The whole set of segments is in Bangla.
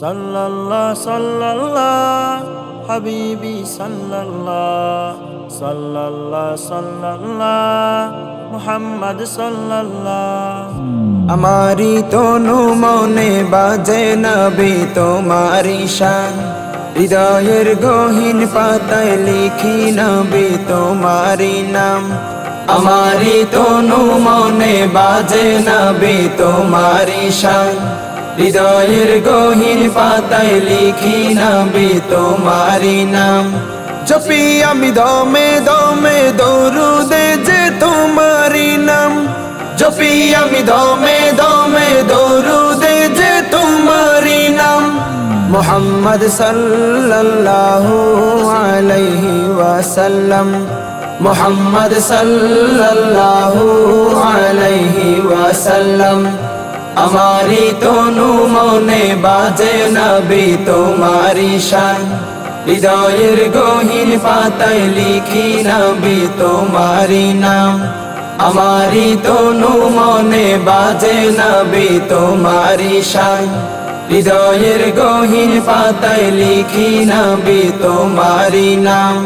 সাল্লাল্লাহ সাল্লাল্লাহ, হাবিবি সাল্লাল্লাহ সাল্লাল্লাহ সাল্লাল্লাহ, মুহাম্মদ সাল্লাল্লাহ। আমারি তনু মনে বাজে নবী তোমারি শান। হৃদয়ের গহীন পাতায় লিখি নবী তোমারি নাম। আমারি তনু মনে বাজে নবী তোমারি শান। হৃদয়ের গহীন পাতায় লিখি নবী তোমারি নাম জপি আমি দমে দমে দৌড়ুদে যে তোমারি নাম জপি আমি দমে দমে দৌড়ুদে যে তোমারি নাম মোহাম্মদ সাল্লাল্লাহু আলাইহি ওয়াসাল্লাম মোহাম্মদ সাল্লাল্লাহু আলাইহি ওয়াসাল্লাম আমারি তনু মনে বাজে নবী তোমারি শান। হৃদয়ের গহীন পাতায় লিখি নবী তোমারি নাম। আমারি তনু মনে বাজে নবী তোমারি শান। হৃদয়ের গহীন পাতায় লিখি নবী তোমারি নাম।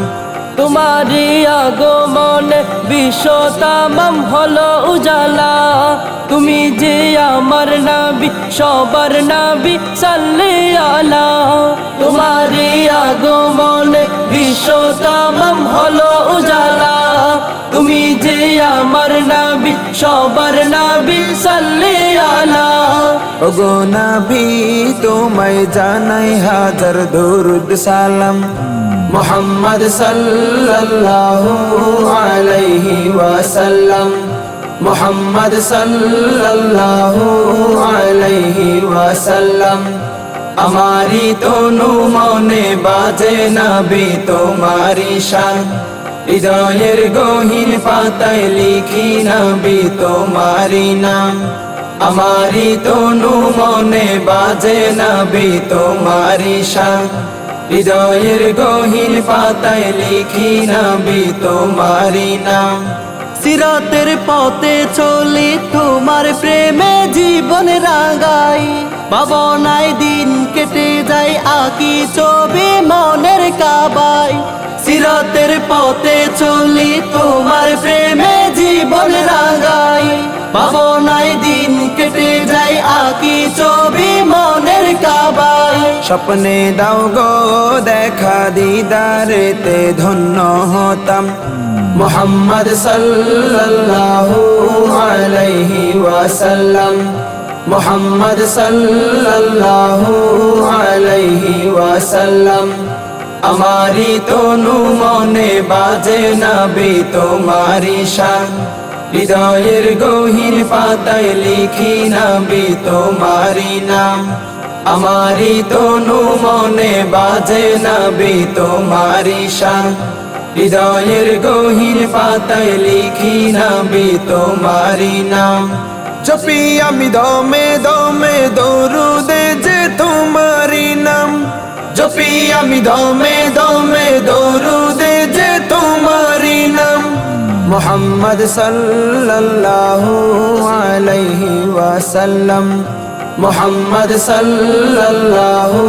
তোমারি আগমনে বিশ্বতামাম হলো উজালা। তুমি যে আমার নাবি, সবার নাবি, সাল্লে আলা। তোমারি আগমনে বিশ্বতামাম হলো উজালা। তুমি যে আমার নাবি, সবার নাবি, সাল্লে আলা। ওগো নবী, তোমায় জানাই হাজার দরুদ সালাম। মোহাম্মদ সাল্লাল্লাহু আলাইহি ওয়াসাল্লাম, মোহাম্মদ সাল্লাল্লাহু আলাইহি ওয়াসাল্লাম আমারি তনু মনে বাজে নবী তোমারি শান, হৃদয়ের গহীন পাতায় লিখি নবী তোমারি নাম আমারি তনু মনে বাজে নবী তোমারি শান। হৃদয়ের গহীন পাতায় লিখি নবী তোমারি নাম। সিরাতের পথে চলি তোমার প্রেমে জীবন রাগাই। পাবনাই দিন কেটে যায় আকি ছবি মনের কাবাই। সিরাতের পথে চলি তোমার প্রেমে জীবন রাগাই। পাবনাই স্বপ্নে দাও গো, দেখা দিদারেতে ধন্য হতাম। মোহাম্মদ সাল্লাল্লাহু আলাইহি ওয়াসাল্লাম। মোহাম্মদ সাল্লাল্লাহু আলাইহি ওয়াসাল্লাম। আমারি তনু মনে বাজে নবী তোমারি শান। হৃদয়ের গহীন পাতায় লিখি নবী তোমারি নাম। আমারি তনু মনে বাজে নবী তোমারি শান। হৃদয়ের গহীন পাতায় লিখি নবী তোমারি নাম। জপি আমি দমে দমে দৌড়ুদে যে তোমারি নাম। জপি আমি দমে দমে দৌড়ুদে যে তোমারি নাম। মোহাম্মদ সাল্লাল্লাহু আলাইহি ওয়াসাল্লাম। মোহাম্মদ সাল্লাল্লাহু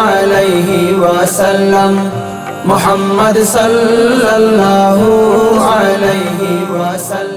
আলাইহি ওয়াসাল্লাম মোহাম্মদ সাল্লাল্লাহু আলাইহি ওয়াসাল্লাম